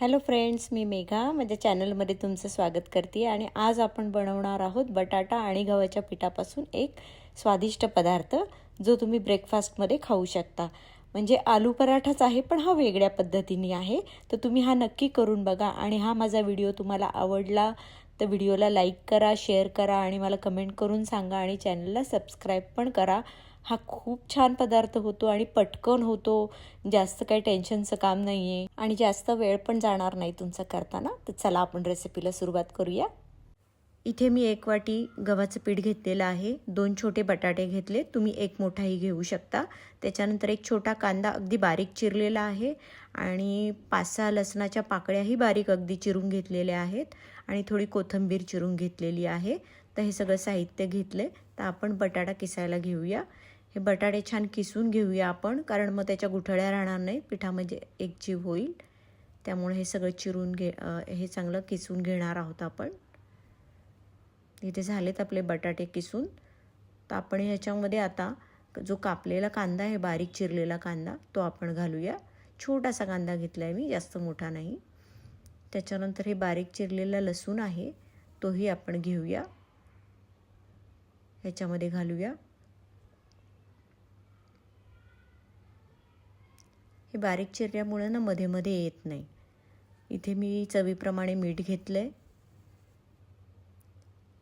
Hello friends मी मेघा. माझ्या चॅनलमध्ये तुमचं स्वागत करते आणि आज आपण बनवणार आहोत बटाटा आणि गव्हाच्या पिठापासून एक स्वादिष्ट पदार्थ जो तुम्ही ब्रेकफास्टमध्ये खाऊ शकता. म्हणजे आलू पराठाच आहे पण हा वेगळ्या पद्धतीने आहे. तर तुम्ही हा नक्की करून बघा आणि हा माझा व्हिडिओ तुम्हाला आवडला तर व्हिडिओला लाईक करा शेअर करा आणि मला कमेंट करून सांगा आणि चॅनलला सबस्क्राईब पण करा. हा खूप छान पदार्थ होतो आणि पटकन होतो. जास्त काही टेन्शनचं काम नाही आहे आणि जास्त वेळ पण जाणार नाही तुमचा करताना. तर चला आपण रेसिपीला सुरुवात करूया. इथे मी एक वाटी गव्हाचं पीठ घेतलेलं आहे. दोन छोटे बटाटे घेतले. तुम्ही एक मोठाही घेऊ शकता. त्याच्यानंतर एक छोटा कांदा अगदी बारीक चिरलेला आहे आणि पाच सहा लसणाच्या पाकळ्याही बारीक अगदी चिरून घेतलेल्या आहेत आणि थोडी कोथिंबीर चिरून घेतलेली आहे. तर हे सगळं साहित्य घेतले. तर आपण बटाटा किसायला घेऊया. हे बटाटे छान किसून घेऊया आपण कारण मग त्याच्या गुठळ्या राहणार नाही पिठामध्ये एक जीव होईल. त्यामुळे हे सगळं चिरून घे हे चांगलं किसून घेणार आहोत आपण. इथे झालेत आपले बटाटे किसून. तर आपण ह्याच्यामध्ये आता जो कापलेला कांदा आहे बारीक चिरलेला कांदा तो आपण घालूया. छोटासा कांदा घेतला आहे मी जास्त मोठा नाही. त्याच्यानंतर हे बारीक चिरलेला लसूण आहे तोही आपण घेऊया. ह्याच्यामध्ये घालूया. हे बारीक चिरल्यामुळे ना मध्ये मध्ये येत नाही. इथे मी चवीप्रमाणे मीठ घेतलं आहे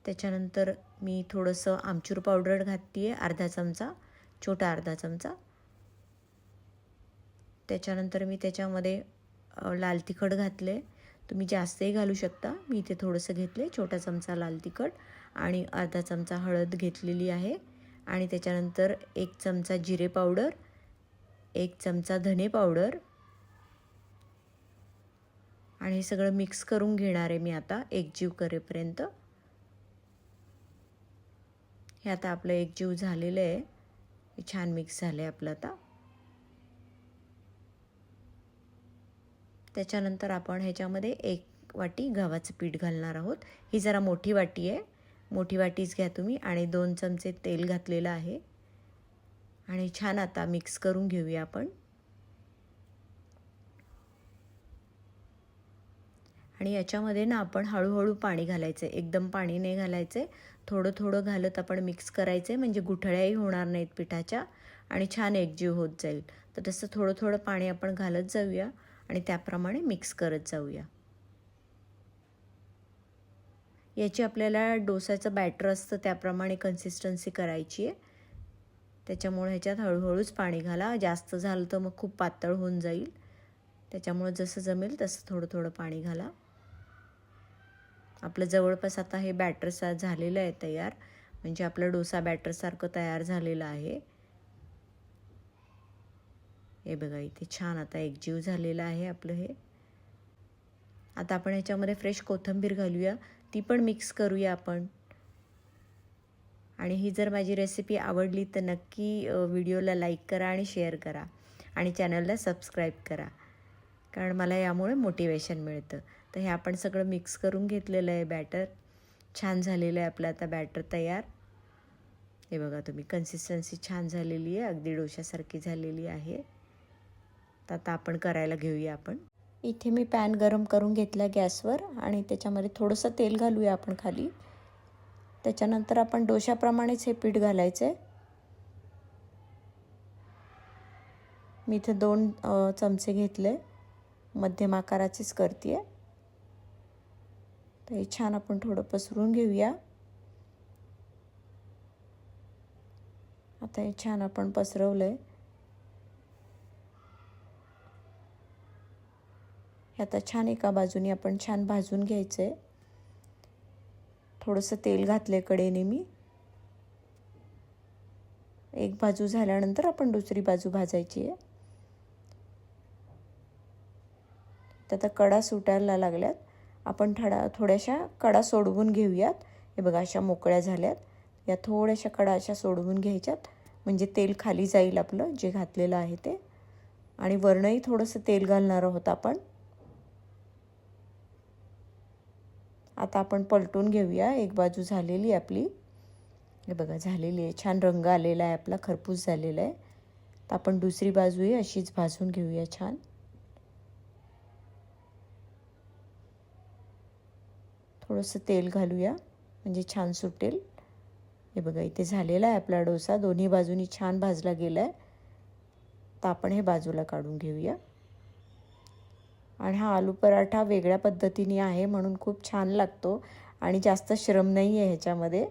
त्याच्यानंतर मी थोडंसं आमचूर पावडर घातली आहे अर्धा चमचा छोटा अर्धा चमचा. त्याच्यानंतर मी त्याच्यामध्ये लाल तिखट घातले. तुम्ही जास्तही घालू शकता. मी इथे थोडंसं घेतले छोटा चमचा लाल तिखट आणि अर्धा चमचा हळद घेतलेली आहे. आणि त्याच्यानंतर एक चमचा जिरे पावडर एक चमचा धने पावडर. आणि हे सगळं मिक्स करून घेणार आहे मी आता एकजीव करेपर्यंत. हे आता आपलं एक जीव झालेलं आहे. हे छान मिक्स झालं आहे आपलं आता. त्याच्यानंतर आपण ह्याच्यामध्ये एक वाटी गव्हाचं पीठ घालणार आहोत. ही जरा मोठी वाटी आहे. मोठी वाटीच घ्या तुम्ही आणि दोन चमचे तेल घातलेलं आहे. आणि छान आता मिक्स करून घेऊया आपण. आणि याच्यामध्ये ना आपण हळूहळू पाणी घालायचं. आहे एकदम पाणी नाही घालायचं. आहे थोडं थोडं घालत आपण मिक्स करायचं. आहे म्हणजे गुठळ्याही होणार नाहीत पिठाच्या आणि छान एकजीव होत जाईल. तर तसं थोडं थोडं पाणी आपण घालत जाऊया आणि त्याप्रमाणे मिक्स करत जाऊया. याची आपल्याला डोसाचं बॅटर असतं त्याप्रमाणे कन्सिस्टन्सी करायची आहे. त्याच्यामुळे ह्याच्यात हळूहळूच पाणी घाला. जास्त झालं तर मग खूप पातळ होऊन जाईल. त्याच्यामुळे जसं जमेल तसं थोडं थोडं पाणी घाला. आपलं जवळपास आता हे बॅटरसा झालेलं आहे तयार. म्हणजे आपलं डोसा बॅटरसारखं तयार झालेलं आहे. हे बघा इथे छान आता एकजीव झालेलं आहे आपलं हे. आता आपण ह्याच्यामध्ये फ्रेश कोथिंबीर घालूया. ती पण मिक्स करूया आपण. आणि ही जर माझी रेसिपी आवडली तर नक्की व्हिडिओला लाईक करा आणि शेअर करा. आणि चॅनलला सबस्क्राईब करा. कारण मला यामुळे मोटिवेशन मिळतं. तर हे आपण सगळं मिक्स करून घेतलेलं आहे बॅटर छान झालेलं आहे आपलं आता बॅटर तयार. हे बघा तुम्ही कन्सिस्टन्सी छान झालेली आहे अगदी डोशासारखी झालेली आहे. तर आता आपण करायला घेऊया आपण. इथे मी पॅन गरम करून घेतला गॅसवर आणि त्याच्यामध्ये थोडंसं तेल घालूया आपण खाली. त्याच्यानंतर आपण डोशाप्रमाणेच हे पीठ घालायचं आहे मी इथे दोन चमचे घेतले. मध्यम आकाराचीच करते आहे तर हे छान आपण थोडं पसरून घेऊया. आता हे छान आपण पसरवलं आहे हे आता छान एका बाजूने आपण छान भाजून घ्यायचं आहे थोडंसं तेल घातलं कडेने मी. एक बाजू झाल्यानंतर आपण दुसरी बाजू भाजायची आहे. तर आता कडा सुटायला लागल्यात. आपण थडा थोड्याशा कडा सोडवून घेऊयात. हे बघा अशा मोकळ्या झाल्यात. या थोड्याशा कडा अशा सोडवून घ्यायच्यात. म्हणजे तेल खाली जाईल आपलं जे घातलेलं आहे ते. आणि वरणही थोडंसं तेल घालणार आहोत आपण. आता आपण पलटून घेऊया. एक बाजू झालेली आपली. हे बघा झालेली आहे. छान रंग आलेला आहे आपला. खरपूस झालेला आहे. तर आपण दुसरी बाजूही अशीच भाजून घेऊया छान. थोडंसं तेल घालूया म्हणजे छान सुटेल. हे बघा इथे झालेला आहे आपला डोसा. दोन्ही बाजूनी छान भाजला गेला आहे तर आपण हे बाजूला काढून घेऊया. आणि हा आलू पराठा वेगळ्या पद्धतीने आहे म्हणून खूप छान लागतो आणि जास्त श्रम नाही आहे ह्याच्यामध्ये.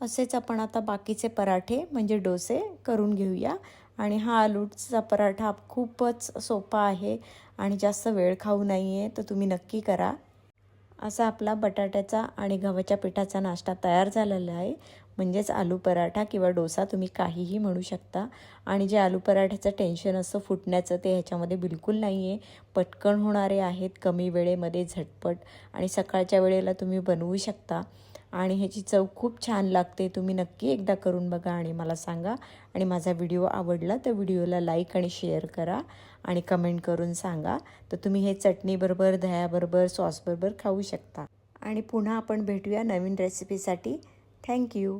असेच आपण आता बाकीचे पराठे म्हणजे डोसे करून घेऊया. आणि हा आलूचा पराठा खूपच सोपा आहे आणि जास्त वेळ खाऊ नाही आहे तर तुम्ही नक्की करा. असा आपला बटाट्याचा आणि गव्हाच्या पिठाचा नाश्ता तयार झालेला आहे. म्हणजेच आलू पराठा किंवा डोसा तुम्ही काहीही म्हणू शकता. आणि जे आलू पराठ्याचं टेन्शन असतं फुटण्याचं ते ह्याच्यामध्ये बिलकुल नाही आहे पटकन होणारे आहेत कमी वेळेमध्ये झटपट आणि सकाळच्या वेळेला तुम्ही बनवू शकता. आणि ह्याची चव खूप छान लागते. तुम्ही नक्की एकदा करून बघा आणि मला सांगा. आणि माझा व्हिडिओ आवडला तर व्हिडिओला लाईक आणि शेअर करा आणि कमेंट करून सांगा. तर तुम्ही हे चटणीबरोबर दह्याबरोबर सॉसबरोबर खाऊ शकता. आणि पुन्हा आपण भेटूया नवीन रेसिपीसाठी थँक्यू